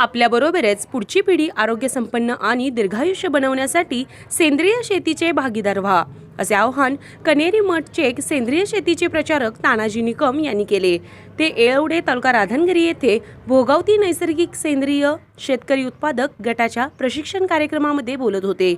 आपल्याबरोबरच पुढची पिढी आरोग्यसंपन्न आणि दीर्घायुष्य बनवण्यासाठी सेंद्रिय शेतीचे भागीदार व्हा असे आवाहन कनेरी मठचे सेंद्रिय शेतीचे प्रचारक तानाजी निकम यांनी केले. ते येळवडे तालुका राधनगिरी येथे भोगावती नैसर्गिक सेंद्रिय शेतकरी उत्पादक गटाच्या प्रशिक्षण कार्यक्रमामध्ये बोलत होते.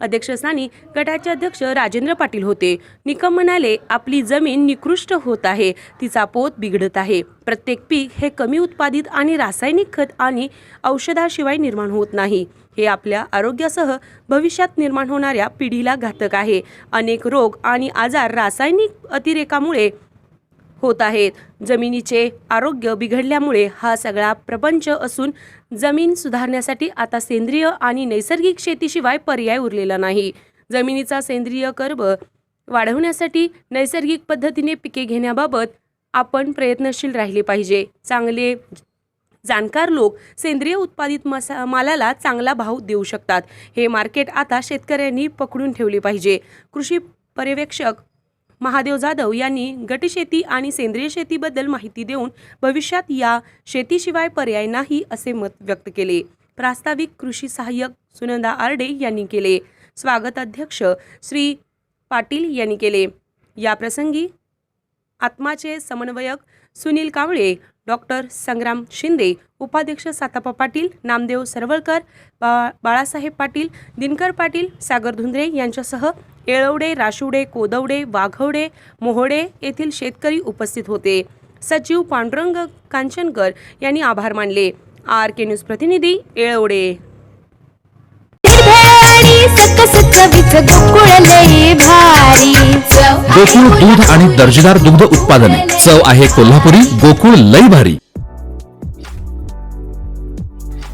अध्यक्षस्थानी गटाचे अध्यक्ष राजेंद्र पाटील होते. निकम म्हणाले आपली जमीन निकृष्ट होत आहे. तिचा पोत बिघडत आहे. प्रत्येक पीक हे कमी उत्पादित आणि रासायनिक खत आणि औषधाशिवाय निर्माण होत नाही. हे आपल्या आरोग्यासह भविष्यात निर्माण होणाऱ्या पिढीला घातक आहे. अनेक रोग आणि आजार रासायनिक अतिरेकामुळे होत आहेत. जमिनीचे आरोग्य बिघडल्यामुळे हा सगळा प्रपंच असून जमीन सुधारण्यासाठी आता सेंद्रिय आणि नैसर्गिक शेतीशिवाय पर्याय उरलेला नाही. जमिनीचा सेंद्रिय कर्ब वाढवण्यासाठी नैसर्गिक पद्धतीने पिके घेण्याबाबत आपण प्रयत्नशील राहिले पाहिजे. चांगले जाणकार लोक सेंद्रिय उत्पादित मसा मालाला चांगला भाव देऊ शकतात. हे मार्केट आता शेतकऱ्यांनी पकडून ठेवले पाहिजे. कृषी पर्यवेक्षक महादेव जाधव यांनी गटशेती आणि सेंद्रिय शेतीबद्दल माहिती देऊन भविष्यात या शेतीशिवाय पर्याय नाही असे मत व्यक्त केले. प्रास्ताविक कृषी सहाय्यक सुनंदा आरडे यांनी केले. स्वागत अध्यक्ष श्री पाटील यांनी केले. या प्रसंगी आत्माचे समन्वयक सुनील कांबळे डॉक्टर संग्राम शिंदे उपाध्यक्ष सातापा पाटील नामदेव सरवळकर बा बाळासाहेब पाटील दिनकर पाटील सागर धुंद्रे यांच्यासह येळवडे राशिवडे कोदवडे वाघवडे मोहोडे येथील शेतकरी उपस्थित होते. सचिव पांडुरंग कांचनकर यांनी आभार मानले. आर के न्यूज प्रतिनिधी येळवडे. गोकुळ दूध आणि दर्जेदार दुग्ध उत्पादने. चव आहे कोल्हापुरी गोकुळ लई भारी.